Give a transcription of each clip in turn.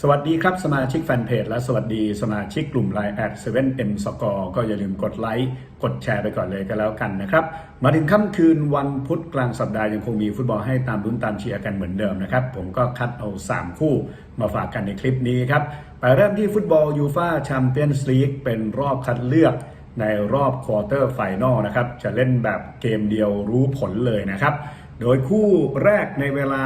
สวัสดีครับ สมาชิกแฟนเพจและสวัสดีสมาชิกกลุ่ม Line แอด7 m s c o r e ก็อย่าลืมกดไลค์กดแชร์ไปก่อนเลยก็แล้วกันนะครับ มาถึงค่ำคืนวันพุธกลางสัปดาห์ยังคงมีฟุตบอลให้ตามลุ้นตามเชียร์กันเหมือนเดิมนะครับ ผมก็คัดเอา 3 คู่มาฝากกันในคลิปนี้ครับ ไปเริ่มที่ฟุตบอลยูฟาแชมเปี้ยนส์ลีกเป็นรอบคัดเลือกในรอบควอเตอร์ไฟนอลนะครับจะเล่นแบบเกมเดียวรู้ผลเลยนะครับโดยคู่แรกในเวลา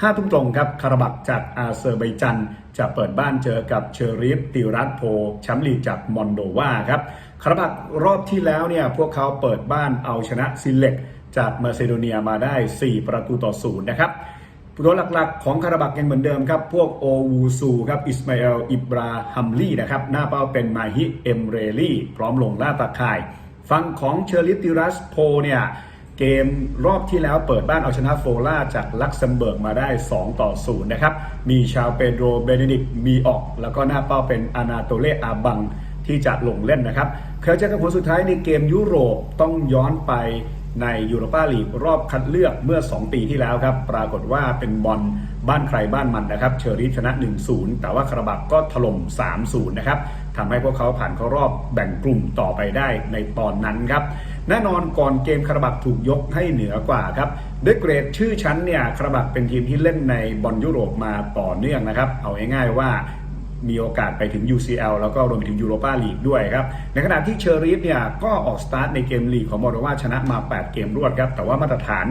5ทุ่มตรงครับคาราบักจากอาเซอร์ไบจัน จะเปิดบ้านเจอกับเชอริฟติรัตโพแชมป์ลีกจากมอนโดวาครับคาราบักรอบที่แล้วเนี่ยพวกเขาเปิดบ้านเอาชนะซิเล็กจากมาซิโดเนียมาได้ 4 ประตูต่อศูนย์นะครับตัวหลักๆ ของคาราบักยังเหมือนเดิมครับ พวกโอวูซูครับอิสมาเอลอิบราฮัมลีนะครับหน้าเป้าเป็นมาฮิเอมเรลี่ พร้อมลงล่าตาข่าย ฝั่งของเชอริฟติรัสโพเนี่ย เกมรอบที่แล้วเปิดบ้านเอาชนะโฟล่าจากลักเซมเบิร์กมาได้ 2 ต่อ 0 นะครับ มีชาวเปโดรเบเนดิกมีออก แล้วก็หน้าเป้าเป็นอานาโตเลอาบังที่จะลงเล่นนะครับเคยเจอกันผลสุดท้ายในเกมยุโรปต้องย้อนไป ในยูโรปาลีกรอบคัดเลือกเมื่อ 2 ปีที่แล้วครับ ปรากฏว่าเป็นบอลบ้านใครบ้านมันนะครับ เชอริฟชนะ 1-0 แต่ว่าคาราบักก็ถล่ม 3-0 นะครับทำให้พวกเขาผ่านเข้ารอบแบ่งกลุ่มต่อไปได้ในตอนนั้นครับ แน่นอนก่อนเกมคาราบักถูกยกให้เหนือกว่าครับด้วยเกรดชื่อชั้นเนี่ยคาราบักเป็นทีมที่เล่นในบอลยุโรปมาต่อเนื่องนะครับ เอาง่ายๆว่า มีโอกาสไปถึง UCL แล้วก็รวมไปถึงยูโรปาลีกด้วยครับ ในขณะที่เชอริฟเนี่ยก็ออกสตาร์ทในเกมลีกของมอร์วาชนะมา 8 เกมรวดครับ แต่ว่ามาตรฐาน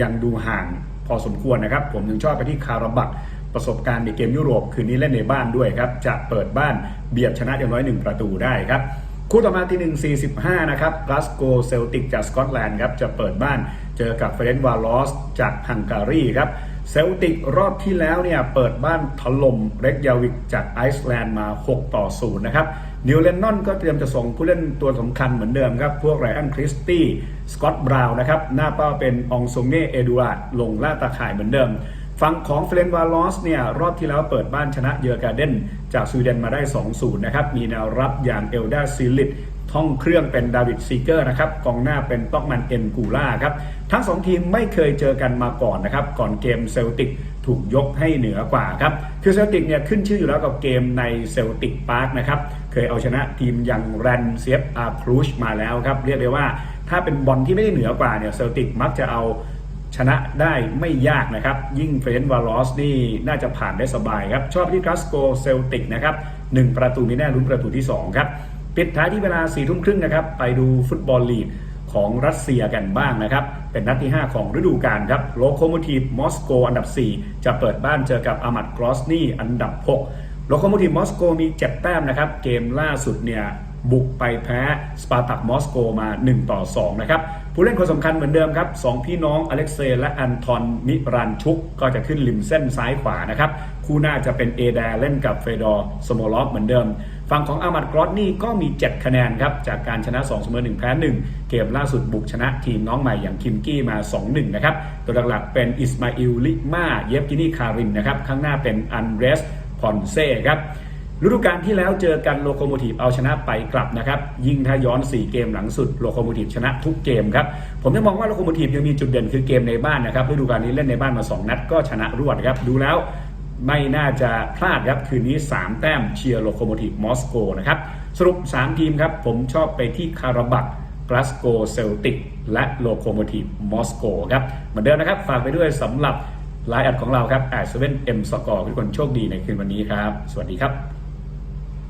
ยังดูห่างพอสมควรนะครับ ผมถึงชอบไปที่คาราบักประสบการณ์ในเกมยุโรปคืนนี้เล่นในบ้านด้วยครับ จะเปิดบ้านเบียดชนะอย่างน้อย 1 ประตูได้ครับคู่ต่อมาที่ 1 45 นะครับกลาสโกเซลติกจากสกอตแลนด์ครับ จะเปิดบ้านเจอกับเฟรนด์วาลอสจากฮังการีครับ เซลติกรอบที่แล้วเนี่ยเปิดบ้านถล่มเรกยาวิกจากไอซ์แลนด์มา 6 ต่อ 0 นะครับนิวเลนนอนก็เตรียมจะส่งผู้เล่นตัวสำคัญเหมือนเดิมครับ พวกไรอันคริสตี้สกอตบราวน์นะครับ หน้าเป้าเป็นองซงเน่เอดูอาร์ดลงล่าตาข่ายเหมือนเดิมฝั่งของเฟรนวาลอสเนี่ยรอบที่แล้วเปิดบ้านชนะเยอร์การ์เดนจากสวีเดนมาได้ 2-0 นะครับ มีแนวรับอย่างเอลดาซิลิต ท่องเครื่องเป็นดาวิดซีเกอร์นะครับกองหน้าเป็นต็อกมันเอ็นกูล่าครับทั้ง2ทีมไม่เคยเจอกันมาก่อนนะครับก่อนเกมเซลติกถูกยกให้เหนือกว่าครับคือเซลติกเนี่ยขึ้นชื่ออยู่แล้วกับเกมในเซลติกพาร์คนะครับเคยเอาชนะทีมอย่างแรนเซียฟอาครูชมาแล้วครับเรียกได้ว่าถ้าเป็นบอลที่ไม่ได้เหนือกว่าเนี่ยเซลติกมักจะเอาชนะได้ไม่ยากนะครับ ยิ่งเฟรนด์วาลอสนี่น่าจะผ่านได้สบายครับ ชอบที่กราสโกเซลติกนะครับหนึ่งประตูมีแน่ลุ้นประตูที่ 2 ครับ ปิดท้ายที่เวลา4ี่ทุ่มครึ่งนะครับ ไปดูฟุตบอลลีกของรัสเซียกันบ้างนะครับ เป็นนัดที่ 5 ของฤดูกาลครับโลโคโมทีฟมอสโกอันดับ 4 จะเปิดบ้านเจอกับอามัดกรอสนี่อันดับ 6 โลโคโมทีฟมอสโกมีเจ็ดแต้มนะครับ เกมล่าสุดเนี่ยบุกไปแพ้สปาร์ตักมอสโกมา 1 ต่อ 2 นะครับ ผู้เล่นคนสำคัญเหมือนเดิมครับสองพี่น้องอเล็กเซย์และอันทอนมิรันชุก ก็จะขึ้นริมเส้นซ้ายขวานะครับ คู่หน้าจะเป็นเอแดเล่นกับเฟดอร์สโมลอฟเหมือนเดิม ฝั่งของอามัดกรอสนี่ก็มี 7 คะแนนครับ จากการชนะ2เสมอ1แพ้1 เกมล่าสุดบุกชนะทีมน้องใหม่อย่างคิมกี้มา 2-1 นะครับ ตัวหลักๆเป็นอิสมาอิลลิมาเยฟกินีคารินนะครับ ข้างหน้าเป็นอันเรสพอนเซ่ครับฤดูกาลที่แล้วเจอกันโลโคโมทีฟเอาชนะไปกลับนะครับ ยิ่งถ้าย้อน 4 เกมหลังสุดโลโคโมทีฟชนะทุกเกมครับ ผมยังมองว่าโลโคโมทีฟยังมีจุดเด่นคือเกมในบ้านนะครับฤดูกาลนี้เล่นในบ้านมา 2 นัดก็ชนะรวดครับ ดูแล้ว ไม่น่าจะพลาดครับ คืนนี้ 3 แต้มเชียร์โลโคโมทีฟมอสโกนะครับ สรุป 3 ทีมครับ ผมชอบไปที่คาราบักกลาสโกเซลติกและโลโคโมทีฟมอสโกครับ เหมือนเดิมนะครับ ฝากไปด้วยสำหรับไลน์แอดของเราครับแอดเซเว่นเอ็มสกอร์ทุกคนโชคดีในคืนวันนี้ครับ สวัสดีครับ